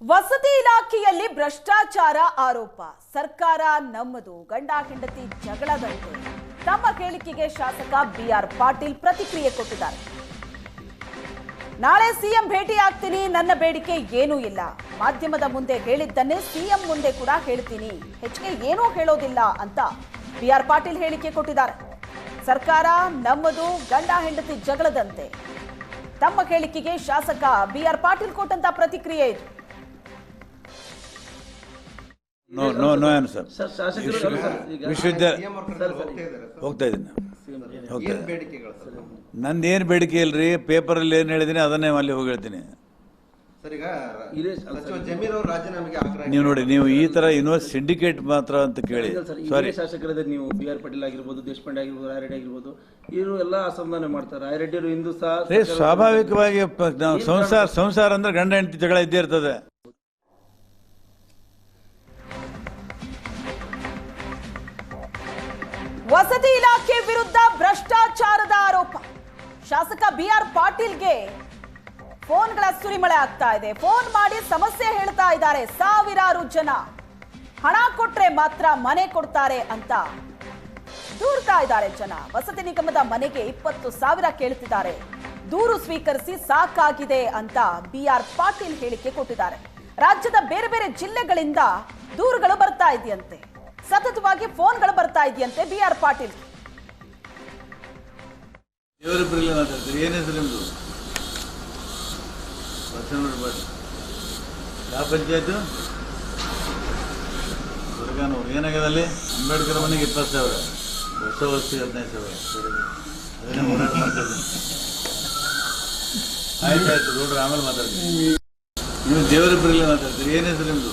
ವಸತಿ ಇಲಾಖೆಯಲ್ಲಿ ಭ್ರಷ್ಟಾಚಾರ ಆರೋಪ. ಸರ್ಕಾರ ನಮ್ಮದು. ಗಂಡ, ಹೆಂಡತಿ ಜಗಳದಂತೆ ತಮ್ಮ ಹೇಳಿಕೆಗೆ ಶಾಸಕ ಬಿಆರ್ ಪಾಟೀಲ್ ಪ್ರತಿಕ್ರಿಯೆ ಕೊಟ್ಟಿದ್ದಾರೆ. ನಾಳೆ ಸಿಎಂ ಭೇಟಿ ಆಗ್ತೀನಿ ನನ್ನ ಬೇಡಿಕೆ ಏನೂ ಇಲ್ಲ. ಮಾಧ್ಯಮದ ಮುಂದೆ ಹೇಳಿದ್ದನ್ನೇ ಸಿಎಂ ಮುಂದೆ ಕೂಡ ಹೇಳ್ತೀನಿ. ಹೆಚ್ಚಿಗೆ ಏನೂ ಹೇಳೋದಿಲ್ಲ ಅಂತ ಬಿಆರ್ ಪಾಟೀಲ್ ಹೇಳಿಕೆ ಕೊಟ್ಟಿದ್ದಾರೆ. ಸರ್ಕಾರ ನಮ್ಮದು, ಗಂಡ, ಹೆಂಡತಿ ಜಗಳದಂತೆ. ತಮ್ಮ ಹೇಳಿಕೆಗೆ ಶಾಸಕ ಬಿಆರ್ ಪಾಟೀಲ್ ಕೊಟ್ಟಂತ ಪ್ರತಿಕ್ರಿಯೆ ಇದು. No no no answer sir? ಶಾಸಕರು ಸರ್ ಈಗ ವಿಶ್ವವಿದ್ಯಾಲಯ ಹೋಗ್ತಾ ಇದ್ದೀನಿ. ಹೋಗ್ತಾ ನಂದು ಏನು ಬೇಡಿಕೆ ಇಲ್ರಿ ಪೇಪರಲ್ಲಿ ಏನು ಹೇಳಿದ್ದೀನಿ ಅದನ್ನೇ ಅಲ್ಲಿ ಹೋಗಿ ಹೇಳ್ತೀನಿ ಸರ್ ಈಗ ಇದೇ ಸಚಿವ ಜಮೀರ್ ಅವರು ರಾಜೀನಾಮೆಗೆ ಆಗ್ರಹ ನೀವು ನೋಡಿ ನೀವು ಈ ತರ ಯೂನಿವರ್ಸ್ ಸಿಂಡಿಕೇಟ್ ಮಾತ್ರ ಅಂತ ಕೇಳಿ. ಸರ್ ಹಿರಿಯ ನೀವು ಬಿ ಆರ್ ಪಾಟೀಲ್ ಆಗಿರ್ಬೋದು ದೇಶಪಾಂಡೆ ಆಗಿರ್ಬೋದು ರಾಯರೆಡ್ಡಿ ಆಗಿರ್ಬೋದು ಇವರು ಎಲ್ಲ ಅಸಮಾಧಾನ ಮಾಡ್ತಾರೆ. ರಾಯರೆಡ್ಡಿ ಅವರು ಹಿಂದೂ ಸಹ ಸ್ವಾಭಾವಿಕವಾಗಿ ನಾವು ಸಂಸಾರ ಸಂಸಾರ ಅಂದ್ರೆ ಗಂಡ ಹೆಂಡತಿ ಜಗಳ ಇದ್ದೇ ಇರ್ತದೆ. ವಸತಿ ಇಲಾಖೆ ವಿರುದ್ಧ ಭ್ರಷ್ಟಾಚಾರದ ಆರೋಪ. ಶಾಸಕ ಬಿ ಆರ್ ಪಾಟೀಲ್ಗೆ ಫೋನ್ಗಳ ಸುರಿಮಳೆ ಆಗ್ತಾ ಇದೆ. ಫೋನ್ ಮಾಡಿ ಸಮಸ್ಯೆ ಹೇಳ್ತಾ ಇದ್ದಾರೆ ಸಾವಿರಾರು ಜನ. ಹಣ ಕೊಟ್ರೆ ಮಾತ್ರ ಮನೆ ಕೊಡ್ತಾರೆ ಅಂತ ದೂರ್ತಾ ಇದ್ದಾರೆ ಜನ. ವಸತಿ ನಿಗಮದ ಮನೆಗೆ ಇಪ್ಪತ್ತು ಸಾವಿರ ಕೇಳ್ತಿದ್ದಾರೆ ದೂರು ಸ್ವೀಕರಿಸಿ ಸಾಕಾಗಿದೆ ಅಂತ ಬಿ ಆರ್ ಪಾಟೀಲ್ ಹೇಳಿಕೆ ಕೊಟ್ಟಿದ್ದಾರೆ. ರಾಜ್ಯದ ಬೇರೆ ಬೇರೆ ಜಿಲ್ಲೆಗಳಿಂದ ದೂರುಗಳು ಬರ್ತಾ ಇದೆಯಂತೆ. ಸತತವಾಗಿ ಫೋನ್ಗಳು ಬರ್ತಾ ಇದೆಯಂತೆ ಪಾಟೀಲ್. ಹೆಸರು ನಿಮ್ಮದು ಬಸವನಗುಡಿ ಯಾವ ಅಂಬೇಡ್ಕರ್ ಮನೆಗೆ ಇಪ್ಪತ್ತು ಸಾವಿರ ಹೊಸ ವರ್ಷ ಹದಿನೈದು ಸಾವಿರ. ಅದನ್ನೇ ಹೋರಾಟ ಮಾಡ್ತಾ ಇದ್ದೀನಿ. ಆಯ್ತು ಆಯ್ತು. ನೋಡ್ರಿ, ಆಮೇಲೆ ಮಾತಾಡ್ತೀನಿ. ನೀವು ದೇವರ ಬರಲಿ ಮಾತಾಡ್ತೀರಿ ಏನು ಹೆಸರು ನಿಮ್ಮದು